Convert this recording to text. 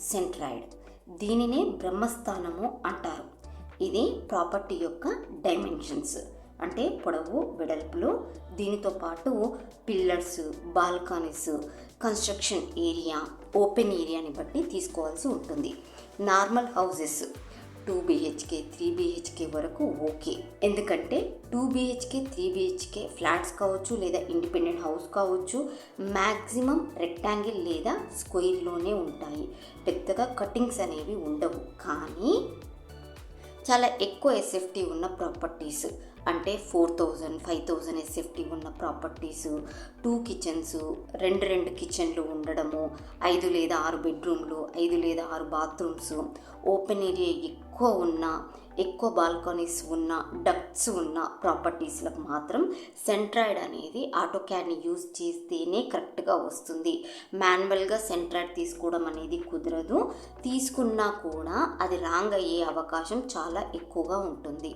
Centroid. దీనినే బ్రహ్మస్థానము అంటారు. ఇది ప్రాపర్టీ యొక్క డైమెన్షన్స్. అంటే పొడవు వెడల్పులు. దీనితో పాటు pillars balconies construction area open ఏరియాని బట్టి తీసుకోవాల్సి ఉంటుంది. Normal houses two BHK three BHK వరకు ఓకే. ఎందుకంటే two BHK three BHK flats కావచ్చు లేదా ఇండిపెండెంట్ హౌస్ కావచ్చు మ్యాక్సిమం రెక్టాంగిల్ లేదా స్క్వేర్లోనే ఉంటాయి. పెద్దగా కటింగ్స్ అనేవి ఉండవు. కానీ చాలా ఎక్కువ ఎస్ఎఫ్టీ ఉన్న ప్రాపర్టీస్ అంటే four thousand five thousand SFT ఉన్న ప్రాపర్టీస్ టూ కిచెన్స్ రెండు రెండు కిచెన్లు ఉండడము ఐదు లేదా ఆరు బెడ్రూమ్లు ఐదు లేదా ఆరు బాత్రూమ్స్ ఓపెన్ ఏరియా ఎక్కువ ఉన్న ఎక్కువ బాల్కనీస్ ఉన్న డక్ట్స్ ఉన్న ప్రాపర్టీస్లకు మాత్రం సెంట్రాయిడ్ అనేది ఆటో క్యాడ్ని యూజ్ చేస్తేనే కరెక్ట్గా వస్తుంది. మాన్యువల్గా సెంట్రాయిడ్ తీసుకోవడం అనేది కుదరదు. తీసుకున్నా కూడా అది రాంగ్ అయ్యే అవకాశం చాలా ఎక్కువగా ఉంటుంది.